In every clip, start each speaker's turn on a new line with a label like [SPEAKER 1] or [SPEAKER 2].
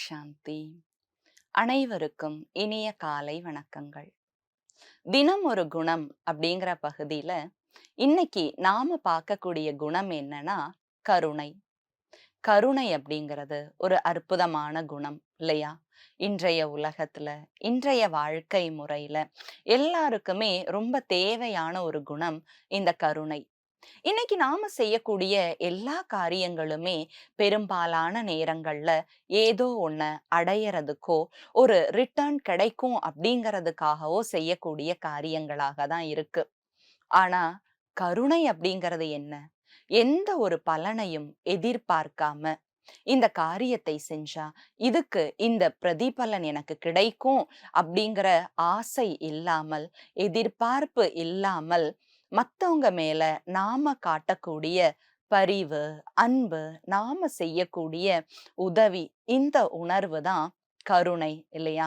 [SPEAKER 1] சாந்தி. அனைவருக்கும் இனிய காலை வணக்கங்கள். தினம் ஒரு குணம் அப்படிங்கிற பகுதியில இன்னைக்கு நாம பார்க்கக்கூடிய குணம் என்னன்னா கருணை. கருணை அப்படிங்கிறது ஒரு அற்புதமான குணம் இல்லையா? இன்றைய உலகத்துல இன்றைய வாழ்க்கை முறையில எல்லாருக்குமே ரொம்ப தேவையான ஒரு குணம் இந்த கருணை. இன்னைக்கு நாம செய்யக்கூடிய எல்லா காரியங்களுமே பெரும்பாலான நேரங்கள்ல ஏதோ ஒண்ண அடையறதுக்கோ ஒரு ரிட்டர்ன் கிடைக்கும் அப்படிங்கிறதுக்காகவோ செய்யக்கூடிய காரியங்களாக தான் இருக்கு. ஆனா கருணை அப்படிங்கிறது என்ன? எந்த ஒரு பலனையும் எதிர்பார்க்காம இந்த காரியத்தை செஞ்சா இதுக்கு இந்த பிரதிபலன் எனக்கு கிடைக்கும் அப்படிங்கிற ஆசை இல்லாமல் எதிர்பார்ப்பு இல்லாமல் மத்தவங்க மேல நாம காட்டக்கூடிய பரிவு அன்பு நாம செய்யக்கூடிய உதவி இந்த உணர்வு தான் கருணை இல்லையா?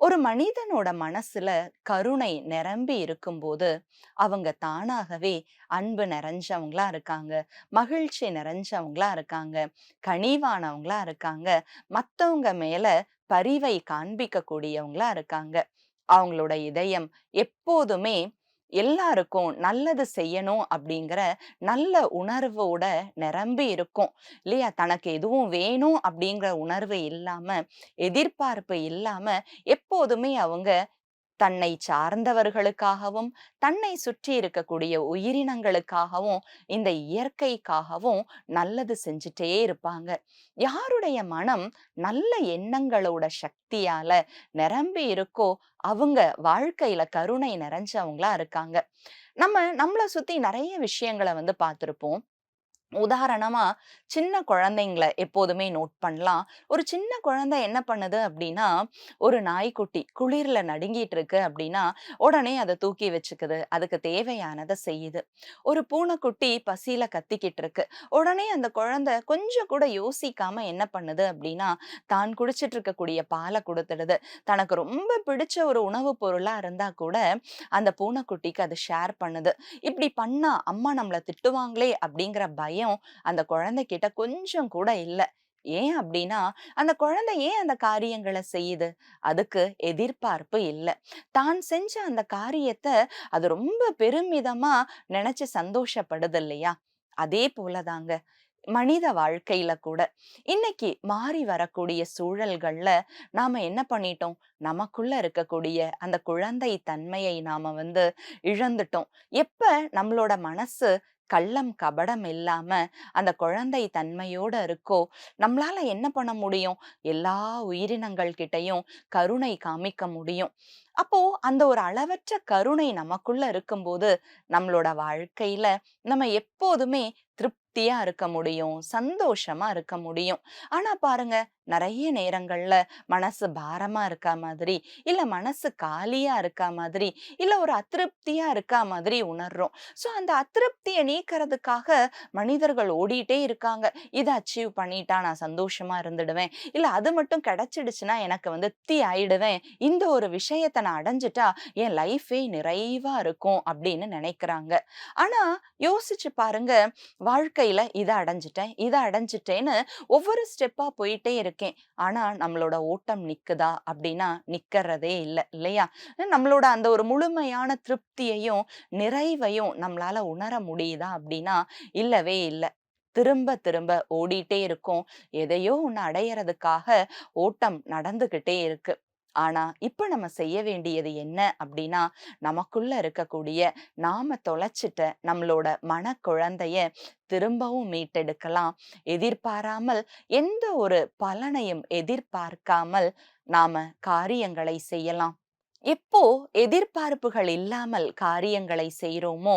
[SPEAKER 1] ஒரு மனிதனோட மனசுல கருணை நிரம்பி இருக்கும்போது அவங்க தானாகவே அன்பு நிறைஞ்சவங்களா இருக்காங்க மகிழ்ச்சி நிறைஞ்சவங்களா இருக்காங்க கனிவானவங்களா இருக்காங்க மத்தவங்க மேல பரிவை காண்பிக்க கூடியவங்களா இருக்காங்க. அவங்களோட இதயம் எப்போதுமே எல்லாருக்கும் நல்லது செய்யணும் அப்படிங்கிற நல்ல உணர்வோட நிரம்பி இருக்கும். இல்லையா? தனக்கு எதுவும் வேணும் அப்படிங்கிற உணர்வு இல்லாம எதிர்பார்ப்பு இல்லாம எப்போதுமே அவங்க தன்னை சார்ந்தவர்களுக்காகவும் தன்னை சுற்றி இருக்கக்கூடிய உயிரினங்களுக்காகவும் இந்த இயற்கைக்காகவும் நல்லது செஞ்சுட்டே இருப்பாங்க. யாருடைய மனம் நல்ல எண்ணங்களோட சக்தியால நிரம்பி இருக்கோ அவங்க வாழ்க்கையில கருணை நிறைஞ்சவங்களா இருக்காங்க. நம்ம நம்மளை சுத்தி நிறைய விஷயங்களை வந்து பார்த்துருப்போம். உதாரணமா சின்ன குழந்தைங்கள எப்போதுமே நோட் பண்ணலாம். ஒரு சின்ன குழந்தை என்ன பண்ணுது அப்படின்னா ஒரு நாய்க்குட்டி குளிர்ல நடுங்கிட்டு இருக்கு அப்படின்னா உடனே அதை தூக்கி வச்சுக்குது. அதுக்கு தேவையானதை செய்யுது. ஒரு பூனைக்குட்டி பசியில கத்திக்கிட்டு இருக்கு. உடனே அந்த குழந்தை கொஞ்சம் கூட யோசிக்காம என்ன பண்ணுது அப்படின்னா தான் குடிச்சிட்டு இருக்கக்கூடிய பாலை கொடுத்துடுது. தனக்கு ரொம்ப பிடிச்ச ஒரு உணவுப் பொருளா இருந்தா கூட அந்த பூனைக்குட்டிக்கு அதை ஷேர் பண்ணுது. இப்படி பண்ணா அம்மா நம்மளை திட்டுவாங்களே அப்படிங்கிற பயம் அந்த குழந்தைகிட்ட கொஞ்சம் கூட இல்ல. ஏன் அப்படின்னா அந்த குழந்தை ஏன் அந்த காரியங்களை செய்யுது? அதுக்கு எதிர்பார்ப்பு இல்ல. தான் செஞ்ச அந்த காரியத்தை அது ரொம்ப பெருமிதமா நினைச்சு சந்தோஷப்படுது இல்லையா? அதே போலதாங்க மனித வாழ்க்கையில கூட. இன்னைக்கு மாறி வரக்கூடிய சூழல்கள்ல நாம என்ன பண்ணிட்டோம்? நமக்குள்ள இருக்கக்கூடிய அந்த குழந்தை தன்மையை நாம வந்து இழந்துட்டோம். எப்ப நம்மளோட மனசு கள்ளம் கபடம் இல்லாம அந்த குழந்தை தன்மையோட இருக்கோ நம்மளால என்ன பண்ண முடியும்? எல்லா உயிரினங்கள் கிட்டயும் கருணை காமிக்க முடியும். அப்போ அந்த ஒரு அளவற்ற கருணை நமக்குள்ள இருக்கும்போது நம்மளோட வாழ்க்கையில நம்ம எப்போதுமே திருப்தி திருப்தியா இருக்க முடியும் சந்தோஷமா இருக்க முடியும். ஆனா பாருங்க நிறைய நேரங்கள்ல மனசு பாரமா இருக்கா மாதிரி இல்ல மனசு காலியா இருக்கா மாதிரி இல்ல ஒரு அதிருப்தியா இருக்கா மாதிரி உணர்றோம். ஸோ அந்த அதிருப்தியை நீக்கிறதுக்காக மனிதர்கள் ஓடிட்டே இருக்காங்க. இதை அச்சீவ் பண்ணிட்டா நான் சந்தோஷமா இருந்துடுவேன். இல்ல அது மட்டும் கிடைச்சிடுச்சுன்னா எனக்கு வந்து திருப்தி ஆயிடுவேன். இந்த ஒரு விஷயத்தை நான் அடைஞ்சிட்டா என் லைஃபே நிறைவா இருக்கும் அப்படின்னு நினைக்கிறாங்க. ஆனா யோசிச்சு பாருங்க வாழ்க்கையில் இதை அடைஞ்சிட்டேன் இதை அடைஞ்சிட்டேன்னு ஒவ்வொரு ஸ்டெப்பாக போயிட்டே இருக்கேன். ஆனா நம்மளோட ஓட்டம் நிக்குதா அப்படின்னா நிக்கிறதே இல்லை இல்லையா? நம்மளோட அந்த ஒரு முழுமையான திருப்தியையும் நிறைவையும் நம்மளால உணர முடியுதா அப்படின்னா இல்லவே இல்லை. திரும்ப திரும்ப ஓடிட்டே இருக்கும். எதையோ ஒன்று அடையறதுக்காக ஓட்டம் நடந்துக்கிட்டே இருக்கு. ஆனா இப்ப நம்ம செய்ய வேண்டியது என்ன அப்படின்னா நமக்குள்ள இருக்கக்கூடிய நாம தொலைச்சிட்ட நம்மளோட மன குழந்தைய திரும்பவும் மீட்டெடுக்கலாம். எதிர்பாராமல் எந்த ஒரு பலனையும் எதிர்பார்க்காமல் நாம காரியங்களை செய்யலாம். எப்போ எதிர்பார்ப்புகள் இல்லாமல் காரியங்களை செய்கிறோமோ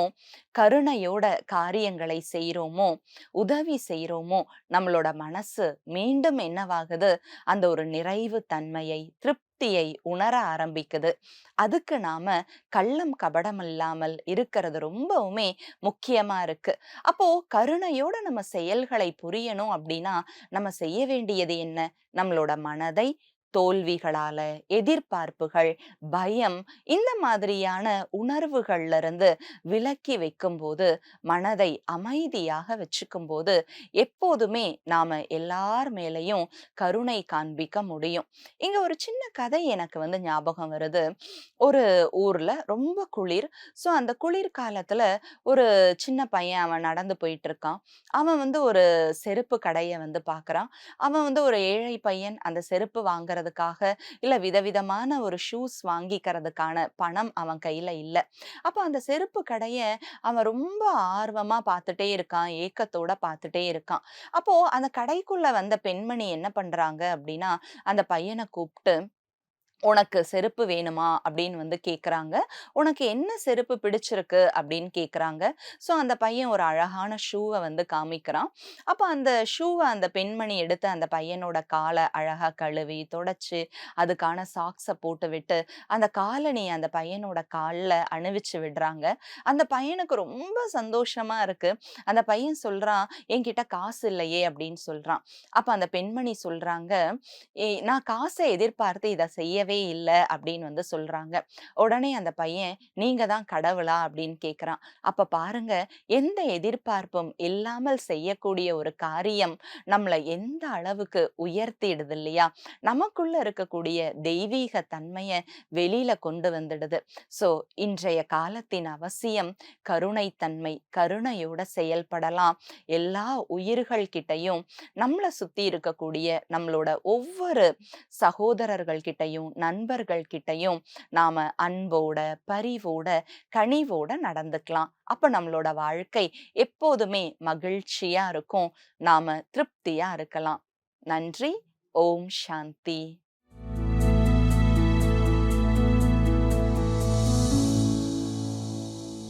[SPEAKER 1] கருணையோட காரியங்களை செய்கிறோமோ உதவி செய்கிறோமோ நம்மளோட மனசு மீண்டும் என்னவாகுது? அந்த ஒரு நிறைவு தன்மையை திருப்தி திருப்தியை உணர ஆரம்பிக்குது. அதுக்கு நாம கள்ளம் கபடம் இல்லாமல் இருக்கிறது ரொம்பவுமே முக்கியமா இருக்கு. அப்போ கருணையோட நம்ம செயல்களை புரியணும் அப்படின்னா நம்ம செய்ய வேண்டியது என்ன? நம்மளோட மனதை தோல்விகளால, எதிர்பார்ப்புகள், பயம் இந்த மாதிரியான உணர்வுகள்ல இருந்து விலக்கி வைக்கும்போது, மனதை அமைதியாக வச்சுக்கும்போது, எப்போதுமே நாம எல்லார் மேலையும் கருணை காண்பிக்க முடியும். இங்க ஒரு சின்ன கதை எனக்கு வந்து ஞாபகம் வருது. ஒரு ஊர்ல ரொம்ப குளிர். ஸோ அந்த குளிர் காலத்துல ஒரு சின்ன பையன் அவன் நடந்து போயிட்டுருக்கான். அவன் வந்து ஒரு செருப்பு கடையை வந்து பார்க்குறான். அவன் வந்து ஒரு ஏழை பையன். அந்த செருப்பு வாங்குறதுக்காக, இல்லை விதவிதமான ஒரு ஷூஸ் வாங்கிக்கிறதுக்கான பணம் அவன் கையில் இல்லை அப்போ அந்த செருப்பு கடையை அவன் ரொம்ப ஆர்வமாக பார்த்துட்டே இருக்கான். ஏக்கத்தோட பார்த்துட்டே இருக்கான். அப்போது அந்த கடைக்குள்ளே வந்த பெண்மணி என்ன பண்ணுறாங்க அப்படின்னா அந்த பையனை கூப்பிட்டு "உனக்கு செருப்பு வேணுமா?" அப்படின்னு வந்து கேட்குறாங்க. "உனக்கு என்ன செருப்பு பிடிச்சிருக்கு?" அப்படின்னு கேட்குறாங்க. ஸோ அந்த பையன் ஒரு அழகான ஷூவை வந்து காமிக்கிறான். அப்போ அந்த ஷூவை அந்த பெண்மணி எடுத்து அந்த பையனோட காலை அழகாக கழுவி, தொடச்சு, அதுக்கான சாக்ஸ போட்டுவிட்டு, அந்த காலணியை அந்த பையனோட காலில் அணிவிச்சு விடுறாங்க. அந்த பையனுக்கு ரொம்ப சந்தோஷமாக இருக்குது அந்த பையன் சொல்கிறான் "என்கிட்ட காசு இல்லையே" அப்படின்னு சொல்கிறான் அப்போ அந்த பெண்மணி சொல்கிறாங்க "ஏ நான் காசை எதிர்பார்த்து இதை செய்ய செய்யவே இல்லை அப்படின்னு வந்து சொல்றாங்க. உடனே அந்த பையன், "நீங்க தான் கடவுளா?" அப்படின்னு கேட்குறான். அப்ப பாருங்க, எந்த எதிர்பார்ப்பும் இல்லாமல் செய்யக்கூடிய ஒரு காரியம் நம்மளை எந்த அளவுக்கு உயர்த்திடுது இல்லையா? நமக்குள்ள இருக்கக்கூடிய தெய்வீக தன்மைய வெளியில கொண்டு வந்துடுது. ஸோ இன்றைய காலத்தின் அவசியம் கருணைத்தன்மை. கருணையோட செயல்படலாம். எல்லா உயிர்கள் கிட்டையும் நம்மளை சுத்தி இருக்கக்கூடிய நம்மளோட ஒவ்வொரு சகோதரர்கள் கிட்டையும் நண்பர்கள் கிட்டயும் நாம அன்போட, பரிவோட, கனிவோட நடந்துக்கலாம். அப்ப நம்மளோட வாழ்க்கை எப்போதுமே மகிழ்ச்சியா இருக்கும். நாம திருப்தியா இருக்கலாம். நன்றி. ஓம் சாந்தி.